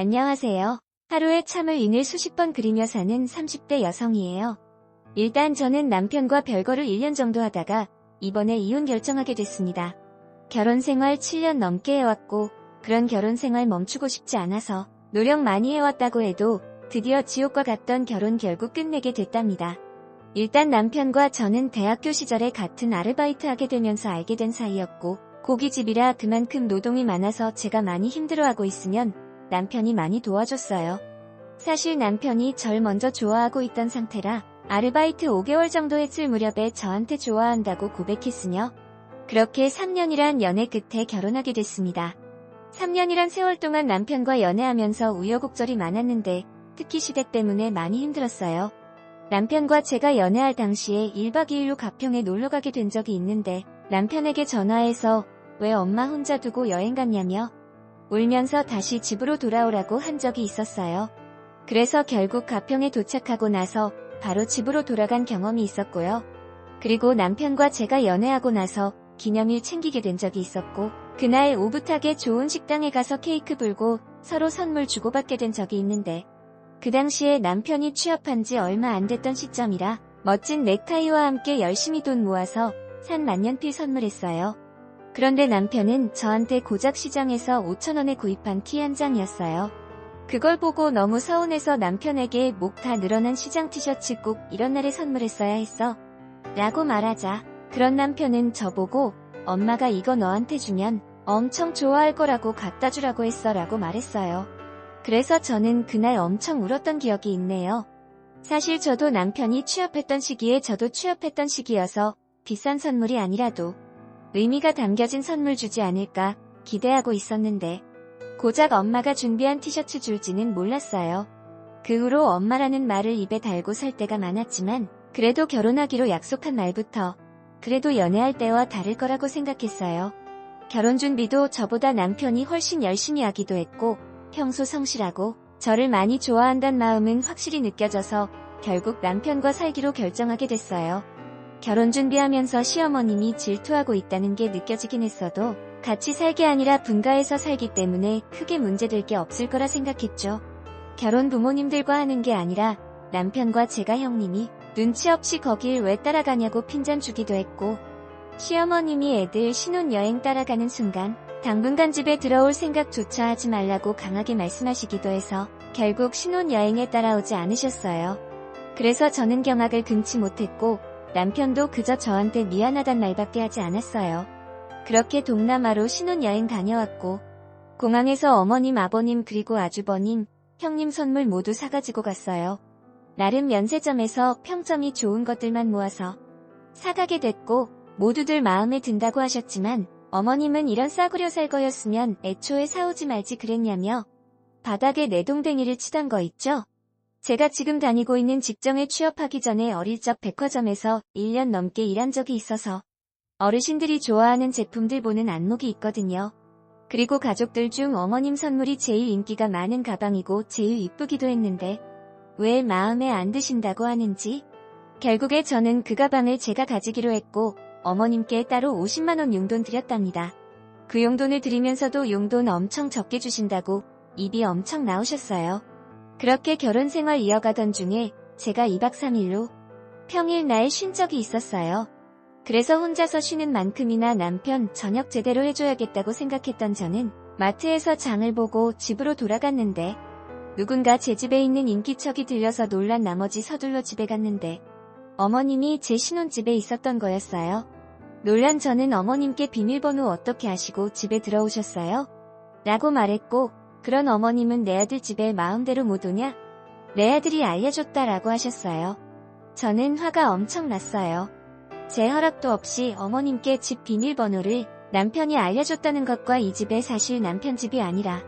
안녕하세요. 하루에 참을 인을 수십 번 그리며 사는 30대 여성이에요. 일단 저는 남편과 별거를 1년 정도 하다가 이번에 이혼 결정하게 됐습니다. 결혼 생활 7년 넘게 해왔고 그런 결혼 생활 멈추고 싶지 않아서 노력 많이 해왔다고 해도 드디어 지옥과 같던 결혼 결국 끝내게 됐답니다. 일단 남편과 저는 대학교 시절에 같은 아르바이트 하게 되면서 알게 된 사이였고 고깃집이라 그만큼 노동이 많아서 제가 많이 힘들어하고 있으면 남편이 많이 도와줬어요. 사실 남편이 절 먼저 좋아하고 있던 상태라 아르바이트 5개월 정도 했을 무렵에 저한테 좋아한다고 고백했으며 그렇게 3년이란 연애 끝에 결혼하게 됐습니다. 3년이란 세월 동안 남편과 연애하면서 우여곡절이 많았는데 특히 시댁 때문에 많이 힘들었어요. 남편과 제가 연애할 당시에 1박 2일로 가평에 놀러 가게 된 적이 있는데 남편에게 전화해서 왜 엄마 혼자 두고 여행 갔냐며 울면서 다시 집으로 돌아오라고 한 적이 있었어요. 그래서 결국 가평에 도착하고 나서 바로 집으로 돌아간 경험이 있었고요. 그리고 남편과 제가 연애하고 나서 기념일 챙기게 된 적이 있었고 그날 오붓하게 좋은 식당에 가서 케이크 불고 서로 선물 주고받게 된 적이 있는데 그 당시에 남편이 취업한 지 얼마 안 됐던 시점이라 멋진 넥타이와 함께 열심히 돈 모아서 산 만년필 선물했어요. 그런데 남편은 저한테 고작 시장에서 5천원에 구입한 티 한 장이었어요. 그걸 보고 너무 서운해서 남편에게 목 다 늘어난 시장 티셔츠 꼭 이런 날에 선물했어야 했어. 라고 말하자 그런 남편은 저보고 엄마가 이거 너한테 주면 엄청 좋아할 거라고 갖다 주라고 했어 라고 말했어요. 그래서 저는 그날 엄청 울었던 기억이 있네요. 사실 저도 남편이 취업했던 시기에 저도 취업했던 시기여서 비싼 선물이 아니라도 의미가 담겨진 선물 주지 않을까 기대하고 있었는데 고작 엄마가 준비한 티셔츠 줄지는 몰랐어요. 그 후로 엄마라는 말을 입에 달고 살 때가 많았지만 그래도 결혼하기로 약속한 날부터 그래도 연애할 때와 다를 거라고 생각했어요. 결혼 준비도 저보다 남편이 훨씬 열심히 하기도 했고 평소 성실하고 저를 많이 좋아한단 마음은 확실히 느껴져서 결국 남편과 살기로 결정하게 됐어요. 결혼 준비하면서 시어머님이 질투하고 있다는 게 느껴지긴 했어도 같이 살 게 아니라 분가해서 살기 때문에 크게 문제될 게 없을 거라 생각했죠. 결혼 부모님들과 하는 게 아니라 남편과 제가 형님이 눈치 없이 거길 왜 따라가냐고 핀잔 주기도 했고 시어머님이 애들 신혼여행 따라가는 순간 당분간 집에 들어올 생각조차 하지 말라고 강하게 말씀하시기도 해서 결국 신혼여행에 따라오지 않으셨어요. 그래서 저는 경악을 금치 못했고 남편도 그저 저한테 미안하단 말밖에 하지 않았어요. 그렇게 동남아로 신혼여행 다녀왔고 공항에서 어머님, 아버님 그리고 아주버님, 형님 선물 모두 사가지고 갔어요. 나름 면세점에서 평점이 좋은 것들만 모아서 사가게 됐고 모두들 마음에 든다고 하셨지만 어머님은 이런 싸구려 살 거였으면 애초에 사오지 말지 그랬냐며 바닥에 내 동댕이를 치던 거 있죠? 제가 지금 다니고 있는 직장에 취업하기 전에 어릴 적 백화점에서 1년 넘게 일한 적이 있어서 어르신들이 좋아하는 제품들 보는 안목이 있거든요. 그리고 가족들 중 어머님 선물이 제일 인기가 많은 가방이고 제일 이쁘기도 했는데 왜 마음에 안 드신다고 하는지 결국에 저는 그 가방을 제가 가지기로 했고 어머님께 따로 50만원 용돈 드렸답니다. 그 용돈을 드리면서도 용돈 엄청 적게 주신다고 입이 엄청 나오셨어요. 그렇게 결혼 생활 이어가던 중에 제가 2박 3일로 평일 날 쉰 적이 있었어요. 그래서 혼자서 쉬는 만큼이나 남편 저녁 제대로 해줘야겠다고 생각했던 저는 마트에서 장을 보고 집으로 돌아갔는데 누군가 제 집에 있는 인기척이 들려서 놀란 나머지 서둘러 집에 갔는데 어머님이 제 신혼집에 있었던 거였어요. 놀란 저는 어머님께 비밀번호 어떻게 아시고 집에 들어오셨어요? 라고 말했고 그런 어머님은 내 아들 집에 마음대로 못 오냐? 내 아들이 알려줬다라고 하셨어요. 저는 화가 엄청 났어요. 제 허락도 없이 어머님께 집 비밀번호를 남편이 알려줬다는 것과 이 집에 사실 남편 집이 아니라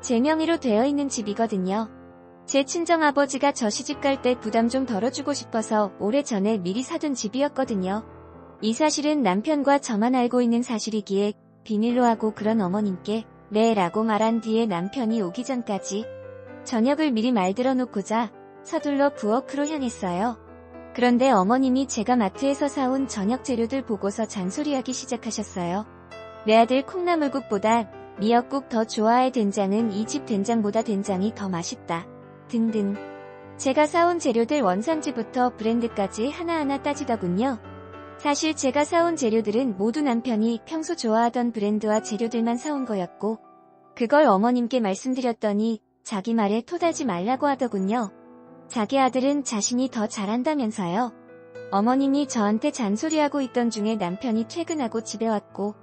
제 명의로 되어 있는 집이거든요. 제 친정아버지가 저 시집 갈 때 부담 좀 덜어주고 싶어서 오래전에 미리 사둔 집이었거든요. 이 사실은 남편과 저만 알고 있는 사실이기에 비밀로 하고 그런 어머님께 네 라고 말한 뒤에 남편이 오기 전까지 저녁을 미리 말들어 놓고자 서둘러 부엌으로 향했어요. 그런데 어머님이 제가 마트에서 사온 저녁 재료들 보고서 잔소리하기 시작하셨어요. 내 아들 콩나물국보다 미역국 더 좋아해 된장은 이 집 된장보다 된장이 더 맛있다. 등등. 제가 사온 재료들 원산지부터 브랜드까지 하나하나 따지더군요. 사실 제가 사온 재료들은 모두 남편이 평소 좋아하던 브랜드와 재료들만 사온 거였고, 그걸 어머님께 말씀드렸더니 자기 말에 토달지 말라고 하더군요. 자기 아들은 자신이 더 잘한다면서요. 어머님이 저한테 잔소리하고 있던 중에 남편이 퇴근하고 집에 왔고,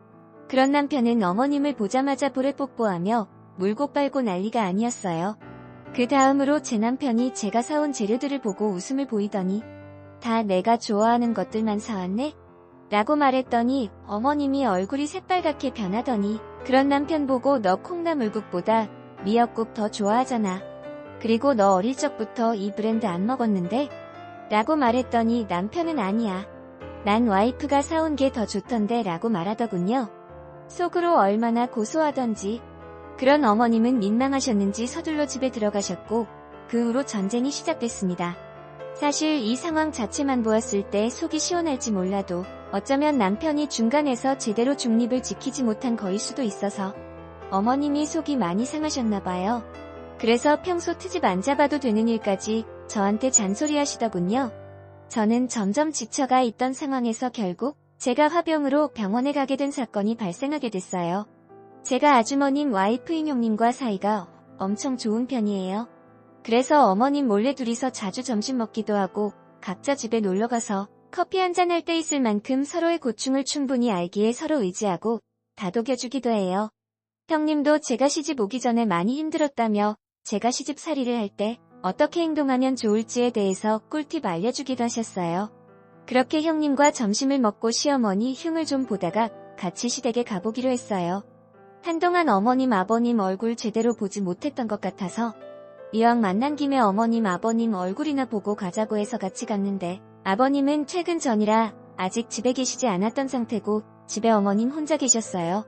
그런 남편은 어머님을 보자마자 볼에 뽀뽀하며 물고 빨고 난리가 아니었어요. 그 다음으로 제 남편이 제가 사온 재료들을 보고 웃음을 보이더니 다 내가 좋아하는 것들만 사왔네? 라고 말했더니 어머님이 얼굴이 새빨갛게 변하더니 그런 남편 보고 너 콩나물국보다 미역국 더 좋아하잖아. 그리고 너 어릴 적부터 이 브랜드 안 먹었는데? 라고 말했더니 남편은 아니야. 난 와이프가 사온 게 더 좋던데 라고 말하더군요. 속으로 얼마나 고소하던지. 그런 어머님은 민망하셨는지 서둘러 집에 들어가셨고 그 후로 전쟁이 시작됐습니다. 사실 이 상황 자체만 보았을 때 속이 시원할지 몰라도 어쩌면 남편이 중간에서 제대로 중립을 지키지 못한 거일 수도 있어서 어머님이 속이 많이 상하셨나봐요. 그래서 평소 트집 안 잡아도 되는 일까지 저한테 잔소리 하시더군요. 저는 점점 지쳐가 있던 상황에서 결국 제가 화병으로 병원에 가게 된 사건이 발생하게 됐어요. 제가 아주머님 와이프인 형님과 사이가 엄청 좋은 편이에요. 그래서 어머님 몰래 둘이서 자주 점심 먹기도 하고 각자 집에 놀러가서 커피 한 잔 할 때 있을 만큼 서로의 고충을 충분히 알기에 서로 의지하고 다독여주기도 해요. 형님도 제가 시집 오기 전에 많이 힘들었다며 제가 시집 살이를 할 때 어떻게 행동하면 좋을지에 대해서 꿀팁 알려주기도 하셨어요. 그렇게 형님과 점심을 먹고 시어머니 흉을 좀 보다가 같이 시댁에 가보기로 했어요. 한동안 어머님 아버님 얼굴 제대로 보지 못했던 것 같아서 이왕 만난 김에 어머님 아버님 얼굴이나 보고 가자고 해서 같이 갔는데 아버님은 퇴근 전이라 아직 집에 계시지 않았던 상태고 집에 어머님 혼자 계셨어요.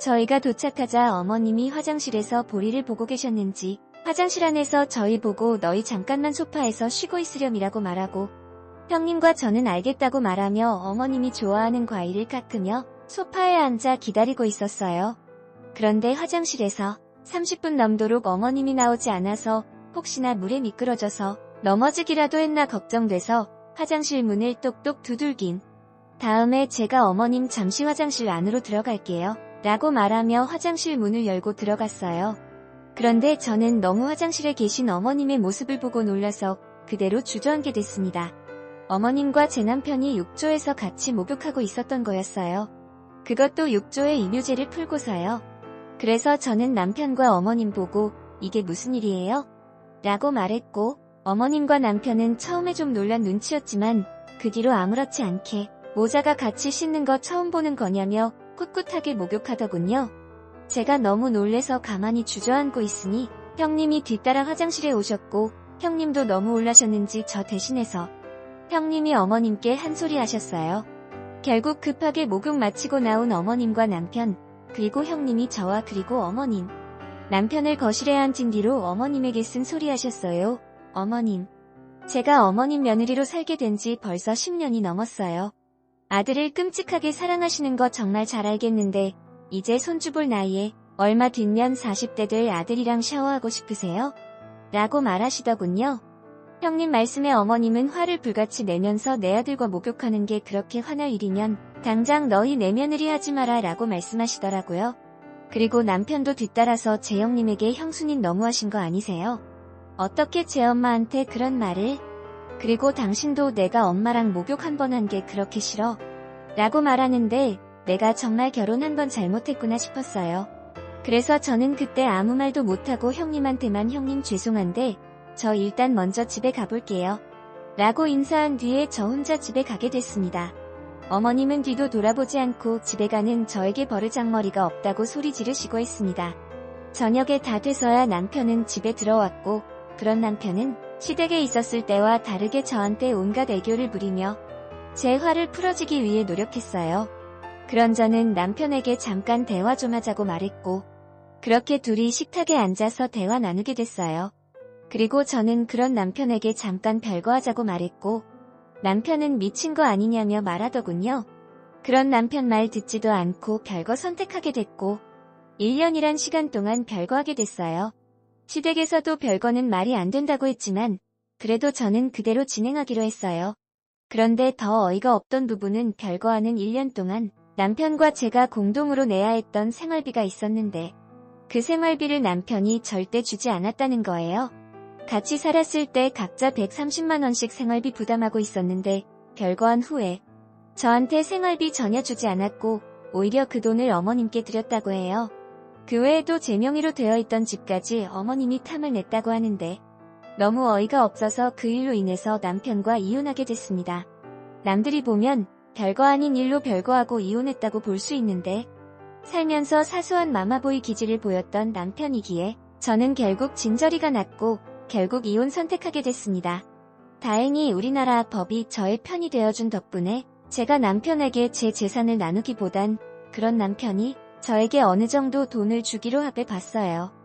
저희가 도착하자 어머님이 화장실에서 보리를 보고 계셨는지 화장실 안에서 저희 보고 너희 잠깐만 소파에서 쉬고 있으렴이라고 말하고 형님과 저는 알겠다고 말하며 어머님이 좋아하는 과일을 깎으며 소파에 앉아 기다리고 있었어요. 그런데 화장실에서 30분 넘도록 어머님이 나오지 않아서 혹시나 물에 미끄러져서 넘어지기라도 했나 걱정돼서 화장실 문을 똑똑 두들긴 다음에 제가 어머님 잠시 화장실 안으로 들어갈게요. 라고 말하며 화장실 문을 열고 들어갔어요. 그런데 저는 너무 화장실에 계신 어머님의 모습을 보고 놀라서 그대로 주저앉게 됐습니다. 어머님과 제 남편이 욕조에서 같이 목욕하고 있었던 거였어요. 그것도 욕조에 이묘제를 풀고서요. 그래서 저는 남편과 어머님 보고 이게 무슨 일이에요? 라고 말했고 어머님과 남편은 처음에 좀 놀란 눈치였지만 그 뒤로 아무렇지 않게 모자가 같이 씻는 거 처음 보는 거냐며 꿋꿋하게 목욕하더군요. 제가 너무 놀래서 가만히 주저앉고 있으니 형님이 뒤따라 화장실에 오셨고 형님도 너무 올라셨는지 저 대신해서 형님이 어머님께 한 소리 하셨어요. 결국 급하게 목욕 마치고 나온 어머님과 남편 그리고 형님이 저와 그리고 어머님 남편을 거실에 앉힌 뒤로 어머님에게 쓴 소리 하셨어요. 어머님. 제가 어머님 며느리로 살게 된 지 벌써 10년이 넘었어요. 아들을 끔찍하게 사랑하시는 거 정말 잘 알겠는데 이제 손주 볼 나이에 얼마 뒤면 40대 될 아들이랑 샤워하고 싶으세요? 라고 말하시더군요. 형님 말씀에 어머님은 화를 불같이 내면서 내 아들과 목욕하는 게 그렇게 화날 일이면 당장 너희 내 며느리 하지 마라 라고 말씀하시더라고요. 그리고 남편도 뒤따라서 제 형님에게 형수님 너무하신 거 아니세요? 어떻게 제 엄마한테 그런 말을? 그리고 당신도 내가 엄마랑 목욕 한 번 한 게 그렇게 싫어? 라고 말하는데 내가 정말 결혼 한 번 잘못했구나 싶었어요. 그래서 저는 그때 아무 말도 못하고 형님한테만 형님 죄송한데 저 일단 먼저 집에 가볼게요. 라고 인사한 뒤에 저 혼자 집에 가게 됐습니다. 어머님은 뒤도 돌아보지 않고 집에 가는 저에게 버르장머리가 없다고 소리 지르시고 했습니다. 저녁에 다 돼서야 남편은 집에 들어왔고 그런 남편은 시댁에 있었을 때와 다르게 저한테 온갖 애교를 부리며 제 화를 풀어주기 위해 노력했어요. 그런 저는 남편에게 잠깐 대화 좀 하자고 말했고 그렇게 둘이 식탁에 앉아서 대화 나누게 됐어요. 그리고 저는 그런 남편에게 잠깐 별거 하자고 말했고 남편은 미친 거 아니냐며 말하더군요. 그런 남편 말 듣지도 않고 별거 선택하게 됐고 1년이란 시간 동안 별거 하게 됐어요. 시댁에서도 별거는 말이 안 된다고 했지만 그래도 저는 그대로 진행하기로 했어요. 그런데 더 어이가 없던 부분은 별거하는 1년 동안 남편과 제가 공동으로 내야 했던 생활비가 있었는데 그 생활비를 남편이 절대 주지 않았다는 거예요. 같이 살았을 때 각자 130만원씩 생활비 부담하고 있었는데 별거한 후에 저한테 생활비 전혀 주지 않았고 오히려 그 돈을 어머님께 드렸다고 해요. 그 외에도 제 명의로 되어 있던 집까지 어머님이 탐을 냈다고 하는데 너무 어이가 없어서 그 일로 인해서 남편과 이혼하게 됐습니다. 남들이 보면 별거 아닌 일로 별거하고 이혼했다고 볼 수 있는데 살면서 사소한 마마보이 기질을 보였던 남편이기에 저는 결국 진저리가 났고 결국 이혼 선택하게 됐습니다. 다행히 우리나라 법이 저의 편이 되어준 덕분에 제가 남편에게 제 재산을 나누기보단 그런 남편이 저에게 어느 정도 돈을 주기로 합해 봤어요.